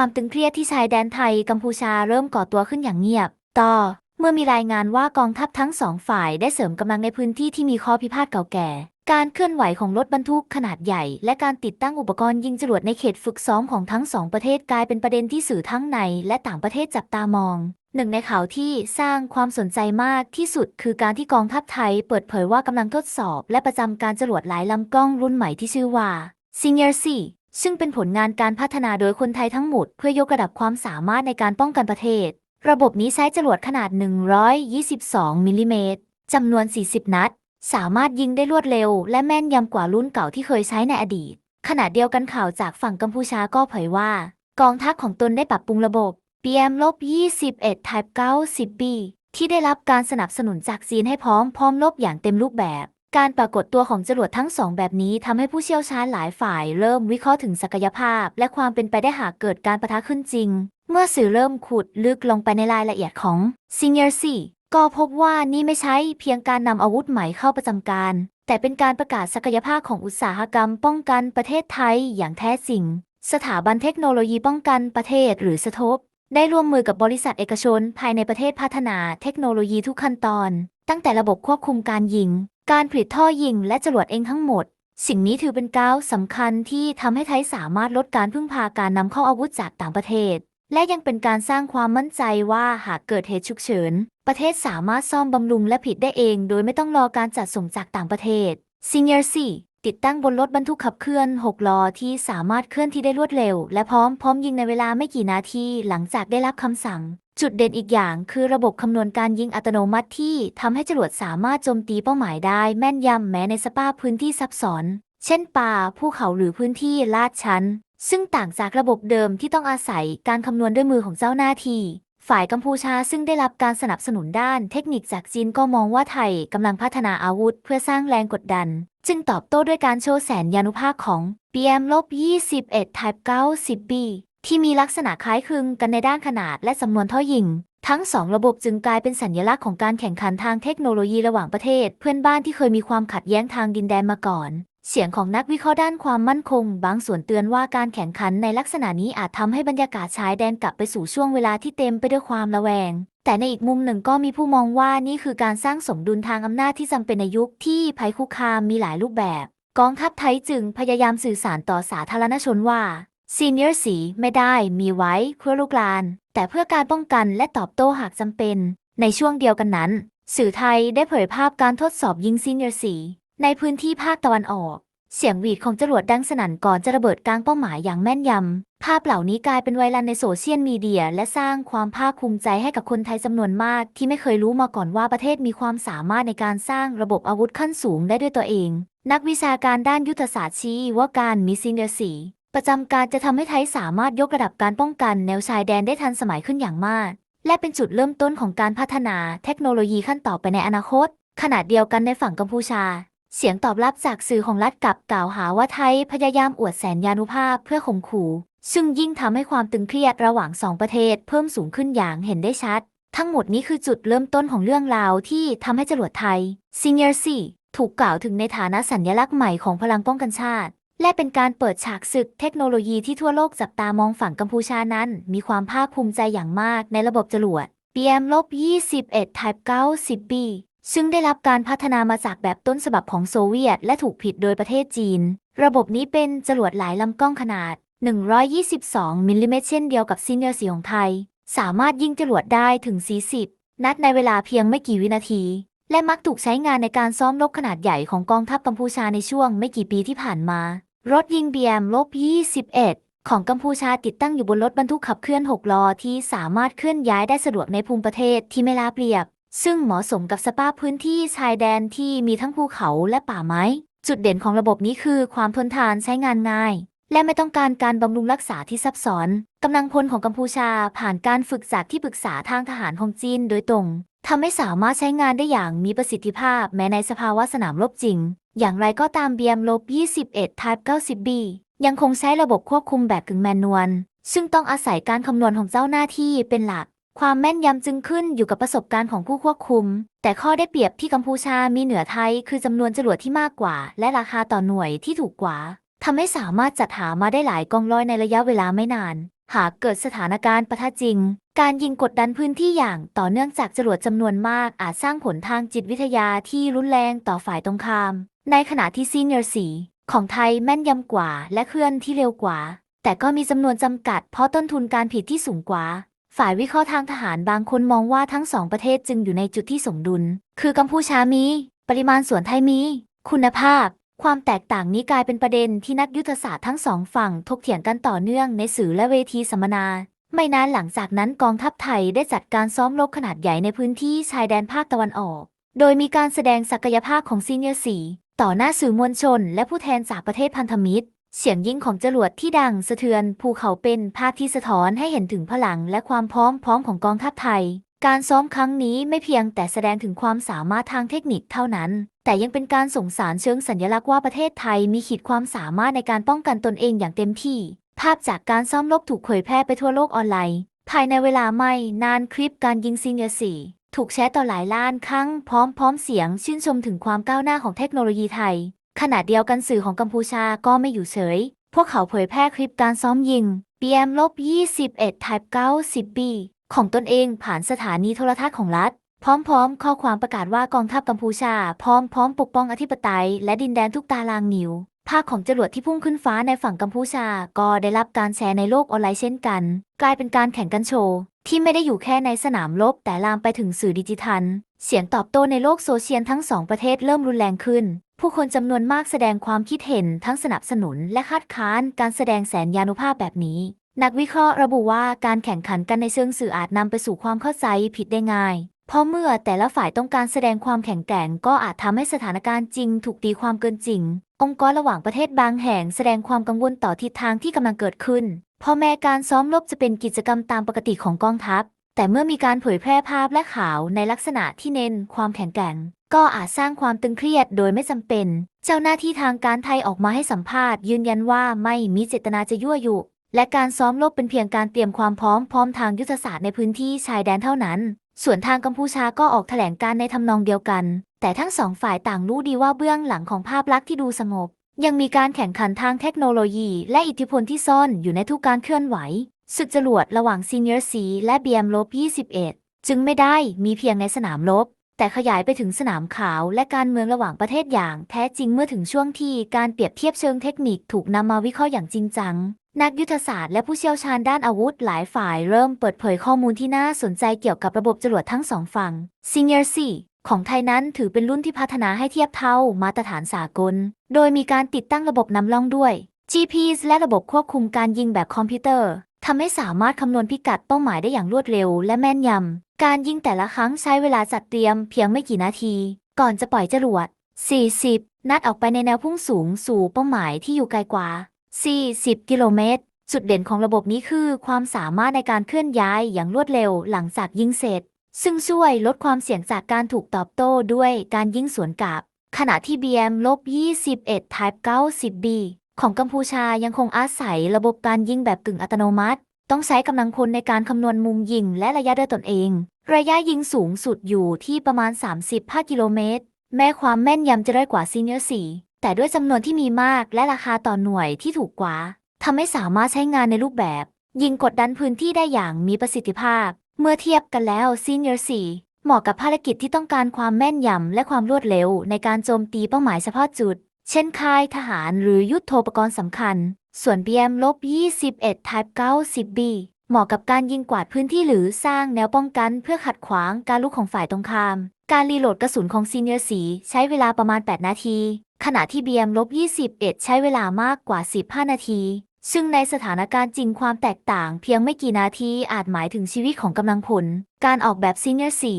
ความตึงเครียดที่ชายแดนไทยกัมพูชาเริ่มก่อตัวขึ้นอย่างเงียบ ต่อ เมื่อมีรายงานว่ากองทัพทั้งสองฝ่ายได้เสริมกำลังในพื้นที่ที่มีข้อพิพาทเก่าแก่ การเคลื่อนไหวของรถบรรทุกขนาดใหญ่ และการติดตั้งอุปกรณ์ยิงจรวดในเขตฝึกซ้อมของทั้งสองประเทศกลายเป็นประเด็นที่สื่อทั้งในและต่างประเทศจับตามองหนึ่งในข่าวที่สร้างความสนใจมากที่สุดคือการที่กองทัพไทยเปิดเผยว่ากำลังทดสอบ และประจำการจรวดหลายลำกล้องรุ่นใหม่ที่ชื่อว่า Senior C ซึ่งเป็นผลงานการพัฒนาโดยคนไทยทั้งหมด เพื่อยกระดับความสามารถในการป้องกันประเทศ ระบบนี้ใช้จรวดขนาด 122 มิลลิเมตรจำนวน 40 นัด สามารถยิงได้รวดเร็ว และแม่นยำกว่ารุ่นเก่าที่เคยใช้ในอดีต ขณะเดียวกันข่าวจากฝั่งกัมพูชาก็เผยว่า กองทัพของตนได้ปรับปรุงระบบ PM-21 Type 90B ที่ได้รับการสนับสนุนจากจีนให้พร้อมพร้อมลบอย่างเต็มรูปแบบ การปรากฏตัวของจรวดทั้งสองแบบนี้ทำให้ผู้เชี่ยวชาญหลายฝ่ายเริ่มวิเคราะห์ถึงศักยภาพ และความเป็นไปได้หากเกิดการประทะขึ้นจริง เมื่อสื่อเริ่มขุดลึกลงไปในรายละเอียดของ Senior C ก็พบว่านี่ไม่ใช่เพียงการนำอาวุธใหม่เข้าประจำการ แต่เป็นการประกาศศักยภาพของอุตสาหกรรมป้องกันประเทศไทยอย่างแท้จริง สถาบันเทคโนโลยีป้องกันประเทศหรือสทบได้ร่วมมือกับบริษัทเอกชน ภายในประเทศพัฒนาเทคโนโลยีทุกขั้นตอน ตั้งแต่ระบบควบคุมการยิง การผลิตท่อยิงและจรวดเองทั้งหมด สิ่งนี้ถือเป็นก้าวสำคัญที่ทำให้ไทยสามารถลดการพึ่งพาการนำเข้าอาวุธจากต่างประเทศ และยังเป็นการสร้างความมั่นใจว่าหากเกิดเหตุฉุกเฉิน ประเทศสามารถซ่อมบำรุงและผลิตได้เอง โดยไม่ต้องรอการจัดส่งจากต่างประเทศ Senior C ติดตั้งบนรถบรรทุกขับเคลื่อน 6 ล้อที่สามารถเคลื่อนที่ได้รวดเร็ว และพร้อมพร้อมยิงในเวลาไม่กี่นาทีหลังจากได้รับคำสั่ง จุดเด่นอีกอย่างคือระบบคำนวณการยิงอัตโนมัติที่ทำให้จรวดสามารถโจมตีเป้าหมายได้แม่นยำแม้ในสภาพพื้นที่ซับซ้อน เช่นป่าภูเขาหรือพื้นที่ลาดชันซึ่งต่างจากระบบเดิมที่ต้องอาศัยการคำนวณด้วยมือของเจ้าหน้าที่ ฝ่ายกัมพูชาซึ่งได้รับการสนับสนุนด้านเทคนิคจากจีนก็มองว่าไทยกำลังพัฒนาอาวุธเพื่อสร้างแรงกดดัน จึงตอบโต้ด้วยการโชว์แสนยานุภาคของ PM-21 Type 90B ที่มีลักษณะคล้ายคลึงกันในด้านขนาดและจำนวนท่อยิง ทั้งสองระบบจึงกลายเป็นสัญลักษณ์ของการแข่งขันทางเทคโนโลยีระหว่างประเทศ เพื่อนบ้านที่เคยมีความขัดแย้งทางดินแดนมาก่อน เสียงของนักวิเคราะห์ด้านความมั่นคง บางส่วนเตือนว่าการแข่งขันในลักษณะนี้อาจทำให้บรรยากาศชายแดนกลับไปสู่ช่วงเวลาที่เต็มไปด้วยความระแวง แต่ในอีกมุมหนึ่งก็มีผู้มองว่านี่คือการสร้างสมดุลทางอำนาจที่จำเป็นในยุคที่ภัยคุกคามมีหลายรูปแบบ กองทัพไทยจึงพยายามสื่อสารต่อสาธารณชนว่า ซีเนียร์สีไม่ได้มีไว้เพื่อลูกหลาน แต่เพื่อการป้องกันและตอบโต้หากจำเป็น ในช่วงเดียวกันนั้น สื่อไทยได้เผยภาพการทดสอบยิงซีเนียร์สีในพื้นที่ภาคตะวันออก เสียงหวีดของจรวดดังสนั่นก่อนจะระเบิดกลางเป้าหมายอย่างแม่นยำ ภาพเหล่านี้กลายเป็นไวรัลในโซเชียลมีเดีย และสร้างความภาคภูมิใจให้กับคนไทยจำนวนมาก ที่ไม่เคยรู้มาก่อนว่าประเทศมีความสามารถในการสร้างระบบอาวุธขั้นสูงได้ด้วยตัวเอง นักวิชาการด้านยุทธศาสตร์ชี้ว่าการมีซีเนียร์สี ประจำการจะทำให้ไทยสามารถยกระดับการป้องกันแนวชายแดนได้ทันสมัยขึ้นอย่างมาก และเป็นจุดเริ่มต้นของการพัฒนาเทคโนโลยีขั้นต่อไปในอนาคต ขณะเดียวกันในฝั่งกัมพูชา เสียงตอบรับจากสื่อของรัฐกลับกล่าวหาว่าไทยพยายามอวดแสนยานุภาพเพื่อข่มขู่ ซึ่งยิ่งทำให้ความตึงเครียดระหว่างสองประเทศเพิ่มสูงขึ้นอย่างเห็นได้ชัด ทั้งหมดนี้คือจุดเริ่มต้นของเรื่องราวที่ทำให้จรวดไทย Senior C ถูกกล่าวถึงในฐานะสัญลักษณ์ใหม่ของพลังป้องกันชาติ และเป็นการเปิดฉากศึกเทคโนโลยีที่ทั่วโลกจับตามองฝั่งกัมพูชานั้น มีความภาคภูมิใจอย่างมากในระบบจรวด PM-21 Type 90B ซึ่งได้รับการพัฒนามาจากแบบต้นฉบับของโซเวียต และถูกผลิตโดยประเทศจีน ระบบนี้เป็นจรวดหลายลำกล้องขนาด 122มิลลิเมตรเช่นเดียวกับซีเนียร์สีของไทย สามารถยิงจรวดได้ถึง 40 นัดในเวลาเพียงไม่กี่วินาที และมักถูกใช้งานในการซ้อมรบขนาดใหญ่ของกองทัพกัมพูชาในช่วงไม่กี่ปีที่ผ่านมา รถยิง BM ลบ21 ของกัมพูชาติดตั้งอยู่บนรถบรรทุกขับเคลื่อน 6 ล้อที่สามารถเคลื่อนย้ายได้สะดวกในภูมิประเทศที่ไม่ลาเปรียบ ซึ่งเหมาะสมกับสภาพพื้นที่ชายแดนที่มีทั้งภูเขาและป่าไม้ จุดเด่นของระบบนี้คือความทนทานใช้งานง่าย และไม่ต้องการการบำรุงรักษาที่ซับซ้อนกำลังพลของกัมพูชาผ่านการฝึกจากที่ปรึกษาทางทหารของจีนโดยตรงทำให้สามารถใช้งานได้อย่างมีประสิทธิภาพแม้ในสภาวะสนามรบจริง อย่างไรก็ตาม BM ลบ21 Type 90B ยังคงใช้ระบบควบคุมแบบกึ่งแมนนวล ซึ่งต้องอาศัยการคำนวณของเจ้าหน้าที่เป็นหลัก ความแม่นยำจึงขึ้นอยู่กับประสบการณ์ของผู้ควบคุม แต่ข้อได้เปรียบที่กัมพูชามีเหนือไทย คือจำนวนจรวดที่มากกว่า และราคาต่อหน่วยที่ถูกกว่าทำให้สามารถจัดหามาได้หลายกองร้อยในระยะเวลาไม่นาน หากเกิดสถานการณ์ปะทะจริง การยิงกดดันพื้นที่อย่างต่อเนื่องจากจรวดจำนวนมากอาจสร้างผลทางจิตวิทยาที่รุนแรงต่อฝ่ายตรงข้าม ในขณะที่ซีเนียร์สีของไทยแม่นยำกว่าและเคลื่อนที่เร็วกว่า แต่ก็มีจำนวนจำกัดเพราะต้นทุนการผลิตที่สูงกว่า ฝ่ายวิเคราะห์ทางทหารบางคนมองว่าทั้งสองประเทศจึงอยู่ในจุดที่สมดุล คือกัมพูชามี ปริมาณส่วนไทยมี คุณภาพ ความแตกต่างนี้กลายเป็นประเด็นที่นักยุทธศาสตร์ทั้งสองฝั่งถกเถียงกันต่อเนื่องในสื่อและเวทีสัมมนา ไม่นานหลังจากนั้นกองทัพไทยได้จัดการซ้อมรบขนาดใหญ่ในพื้นที่ชายแดนภาคตะวันออก โดยมีการแสดงศักยภาพของซีเนียร์สี ต่อหน้าสื่อมวลชน และผู้แทนจากประเทศพันธมิตร เสียงยิงของจรวดที่ดังสะเทือนภูเขาเป็นภาพที่สะท้อนให้เห็นถึงพลังและความพร้อมพร้อมของกองทัพไทย การซ้อมครั้งนี้ไม่เพียงแต่แสดงถึงความสามารถทางเทคนิคเท่านั้น แต่ยังเป็นการส่งสารเชิงสัญลักษณ์ว่าประเทศไทยมีขีดความสามารถในการป้องกันตนเองอย่างเต็มที่ ภาพจากการซ้อมรบถูกเผยแพร่ไปทั่วโลกออนไลน์ ภายในเวลาไม่นานคลิปการยิงซีเนียร์สี่ ถูกแชร์ต่อหลายล้านครั้งพร้อมพร้อมเสียงชื่นชมถึงความก้าวหน้าของเทคโนโลยีไทย ขณะเดียวกันสื่อของกัมพูชาก็ไม่อยู่เฉย พวกเขาเผยแพร่คลิปการซ้อมยิง PM ลบ21 Type 90 B ของตนเองผ่านสถานีโทรทัศน์ของรัฐ พร้อมๆ ข้อความประกาศว่ากองทัพกัมพูชา พร้อมพร้อมปกป้องอธิปไตย และดินแดนทุกตารางนิ้วภาพของจรวดที่พุ่งขึ้นฟ้าในฝั่งกัมพูชา ก็ได้รับการแชร์ในโลกออนไลน์เช่นกัน กลายเป็นการแข่งกันโชว์ ที่ไม่ได้อยู่แค่ในสนามรบแต่ลามไปถึงสื่อดิจิทัล เสียงตอบโต้ในโลกโซเชียลทั้งสองประเทศเริ่มรุนแรงขึ้น ผู้คนจำนวนมากแสดงความคิดเห็นทั้งสนับสนุนและคัดค้านการแสดงแสนยานุภาพแบบนี้ นักวิเคราะห์ระบุว่าการแข่งขันกันในเชิงสื่ออาจนำไปสู่ความเข้าใจผิดได้ง่าย เพราะเมื่อแต่ละฝ่ายต้องการแสดงความแข็งแกร่ง ก็อาจทำให้สถานการณ์จริง ถูกตีความเกินจริง องค์กรระหว่างประเทศบางแห่งแสดงความกังวลต่อทิศทางที่กำลังเกิดขึ้น พราะแม้การซ้อมรบจะเป็นกิจกรรมตามปกติของกองทัพ แต่เมื่อมีการเผยแพร่ภาพและข่าวในลักษณะที่เน้นความแข็งแกร่ง ก็อาจสร้างความตึงเครียดโดยไม่จำเป็น เจ้าหน้าที่ทางการไทยออกมาให้สัมภาษณ์ ยืนยันว่าไม่มีเจตนาจะยั่วยุ และการซ้อมรบเป็นเพียงการเตรียมความพร้อมพร้อมทางยุทธศาสตร์ในพื้นที่ชายแดนเท่านั้น ส่วนทางกัมพูชาก็ออกแถลงการในทำนองเดียวกัน แต่ทั้งสองฝ่ายต่างรู้ดีว่าเบื้องหลังของภาพลักษณ์ที่ดูสงบ ยังมีการแข่งขันทางเทคโนโลยี และอิทธิพลที่ซ่อนอยู่ในทุกการเคลื่อนไหว ศึกจรวดระหว่างซีเนียร์ซีและ BM ลบ21 จึงไม่ได้มีเพียงในสนามรบแต่ขยายไปถึงสนามขาวและการเมืองระหว่างประเทศอย่าง แท้จริงเมื่อถึงช่วงที่การเปรียบเทียบเชิงเทคนิคถูกนำมาวิเคราะห์อย่างจริงจัง นักยุทธศาสตร์และผู้เชี่ยวชาญด้านอาวุธหลายฝ่ายเริ่มเปิดเผยข้อมูลที่น่าสนใจเกี่ยวกับระบบจรวดทั้งสองฝั่ง Senior C ของไทยนั้นถือเป็นรุ่นที่พัฒนาให้เทียบเท่ามาตรฐานสากล โดยมีการติดตั้งระบบนำล่องด้วย GPS และระบบควบคุมการยิงแบบคอมพิวเตอร์ทำให้สามารถคำนวณพิกัดเป้าหมายได้อย่างรวดเร็วและแม่นยำ การยิงแต่ละครั้งใช้เวลาจัดเตรียมเพียงไม่กี่นาที ก่อนจะปล่อยจรวด 40 นัดออกไปในแนวพุ่งสูงสู่เป้าหมายที่อยู่ไกลกว่า 40 กิโลเมตร จุดเด่นของระบบนี้คือความสามารถในการเคลื่อนย้ายอย่างรวดเร็วหลังจากยิงเสร็จ ซึ่งช่วยลดความเสี่ยงจากการถูกตอบโต้ด้วยการยิงสวนกลับ ขณะที่ BM ลบ21 Type 90B ของกัมพูชายังคงอาศัยระบบการยิงแบบกึ่งอัตโนมัติ ต้องใช้กำลังคนในการคำนวณมุมยิงและระยะด้วยตนเอง ระยะยิงสูงสุดอยู่ที่ประมาณ 35กิโลเมตร แม้ความแม่นยำจะด้อยกว่าซีเนียร์สีแต่ด้วยจำนวนที่มีมากและราคาต่อหน่วยที่ถูกกว่าทำให้สามารถใช้งานในรูปแบบ ยิงกดดันพื้นที่ได้อย่างมีประสิทธิภาพ เมื่อเทียบกันแล้วซีเนียร์สี่เหมาะกับภารกิจที่ต้องการความแม่นยำและความรวดเร็วในการโจมตีเป้าหมายเฉพาะจุด เช่นค่ายทหารหรือยุทโธปกรณ์สำคัญ ส่วน BM ลบ21 Type 90B เหมาะกับการยิงกวาดพื้นที่หรือสร้างแนวป้องกันเพื่อขัดขวางการลุกของฝ่ายตรงข้าม การรีโหลดกระสุนของซีเนียร์สีใช้เวลาประมาณ 8 นาที ขณะที่ BM ลบ21 ใช้เวลามากกว่า 15 นาที ซึ่งในสถานการณ์จริงความแตกต่างเพียงไม่กี่นาทีอาจหมายถึงชีวิตของกำลังพลการออกแบบซีเนียร์สี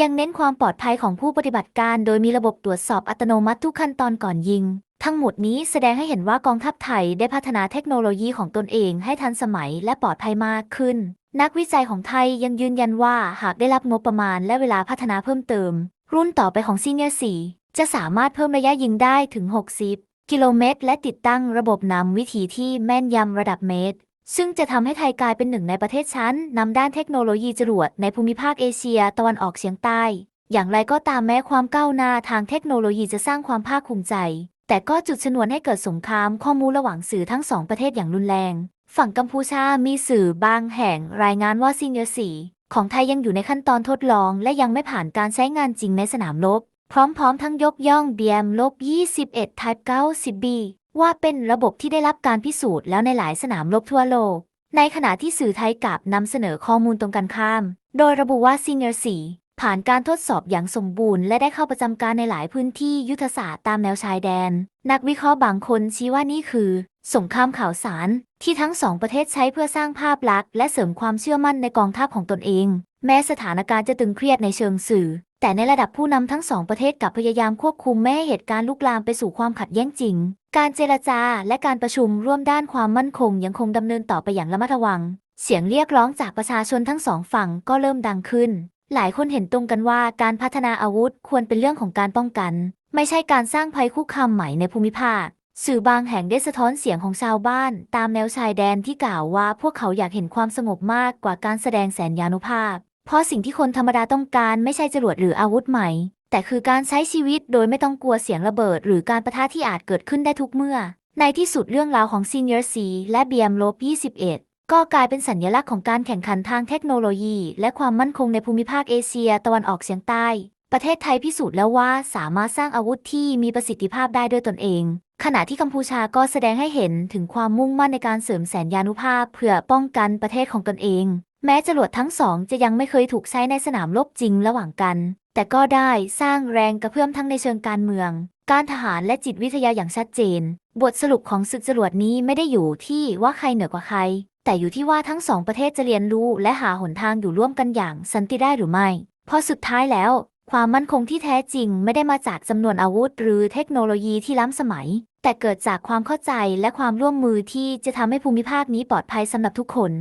ยังเน้นความปลอดภัยของผู้ปฏิบัติการ โดยมีระบบตรวจสอบอัตโนมัติทุกขั้นตอนก่อนยิง ทั้งหมดนี้แสดงให้เห็นว่ากองทัพไทยได้พัฒนาเทคโนโลยีของตนเองให้ทันสมัยและปลอดภัยมากขึ้น นักวิจัยของไทยยังยืนยันว่าหากได้รับงบประมาณและเวลาพัฒนาเพิ่มเติม รุ่นต่อไปของซีเนียร์สีจะสามารถเพิ่มระยะยิงได้ถึง 60 กิโลเมตร และติดตั้งระบบนำวิถีที่แม่นยำระดับเมตร ซึ่งจะทำให้ไทยกลายเป็นหนึ่งในประเทศชั้นนำด้านเทคโนโลยีจรวดในภูมิภาคเอเชียตะวันออกเฉียงใต้ อย่างไรก็ตามแม้ความก้าวหน้าทางเทคโนโลยีจะสร้างความภาคภูมิใจ แต่ก็จุดชนวนให้เกิดสงครามข้อมูลระหว่างสื่อทั้งสองประเทศอย่างรุนแรง ฝั่งกัมพูชามีสื่อบางแห่งรายงานว่าซิงเกอร์สีของไทยยังอยู่ในขั้นตอนทดลอง และยังไม่ผ่านการใช้งานจริงในสนามรบ พร้อมๆ ทั้งยกย่อง BM ลบ21 Type 90B ว่าเป็นระบบที่ได้รับการพิสูจน์แล้วในหลายสนามรบทั่วโลก ในขณะที่สื่อไทยกลับนำเสนอข้อมูลตรงกันข้าม โดยระบุว่าซิงเกอร์สีผ่านการทดสอบอย่างสมบูรณ์ และได้เข้าประจำการในหลายพื้นที่ยุทธศาสตร์ตามแนวชายแดน นักวิเคราะห์บางคนชี้ว่านี่คือ สงครามข่าวสาร ที่ทั้งสองประเทศใช้เพื่อสร้างภาพลักษณ์และเสริมความเชื่อมั่นในกองทัพของตนเอง แม้สถานการณ์จะตึงเครียดในเชิงสื่อ แต่ในระดับผู้นำทั้งสองประเทศกับพยายามควบคุมไม่ให้เหตุการณ์ลุกลามไปสู่ความขัดแย้งจริง การเจรจาและการประชุมร่วมด้านความมั่นคงยังคงดำเนินต่อไปอย่างระมัดระวัง เสียงเรียกร้องจากประชาชนทั้งสองฝั่งก็เริ่มดังขึ้น หลายคนเห็นตรงกันว่าการพัฒนาอาวุธควรเป็นเรื่องของการป้องกัน ไม่ใช่การสร้างภัยคุกคามใหม่ในภูมิภาคสื่อบางแห่งได้สะท้อนเสียงของชาวบ้าน ตามแนวชายแดนที่กล่าวว่าพวกเขาอยากเห็นความสงบมากกว่าการแสดงแสนยานุภาพ เพราะสิ่งที่คนธรรมดาต้องการไม่ใช่จรวดหรืออาวุธใหม่ แต่คือการใช้ชีวิตโดยไม่ต้องกลัวเสียงระเบิด หรือการประทะที่อาจเกิดขึ้นได้ทุกเมื่อ ในที่สุดเรื่องราวของ Senior C และ BM ลบ21 ก็กลายเป็นสัญลักษณ์ของการแข่งขันทางเทคโนโลยี และความมั่นคงในภูมิภาคเอเชีย ตะวันออกเฉียงใต้ ประเทศไทยพิสูจน์แล้วว่าสามารถสร้างอาวุธที่มีประสิทธิภาพได้ด้วยตนเองขณะที่กัมพูชาก็แสดงให้เห็นถึงความมุ่งมั่นในการเสริมแสนยานุภาพ เพื่อป้องกันประเทศของตนเอง แม้จรวดทั้งสองจะยังไม่เคยถูกใช้ในสนามรบจริงระหว่างกัน แต่ก็ได้สร้างแรงกระเพื่อมทั้งในเชิงการเมือง การทหารและจิตวิทยาอย่างชัดเจน บทสรุปของศึกจรวดนี้ไม่ได้อยู่ที่ว่าใครเหนือกว่าใคร แต่อยู่ที่ว่าทั้งสองประเทศจะเรียนรู้และหาหนทางอยู่ร่วมกันอย่างสันติได้หรือไม่เพราะสุดท้ายแล้ว ความมั่นคงที่แท้จริงไม่ได้มาจากจำนวนอาวุธ หรือเทคโนโลยีที่ล้ำสมัย แต่เกิดจากความเข้าใจและความร่วมมือที่จะทำให้ภูมิภาคนี้ปลอดภัยสำหรับทุกคน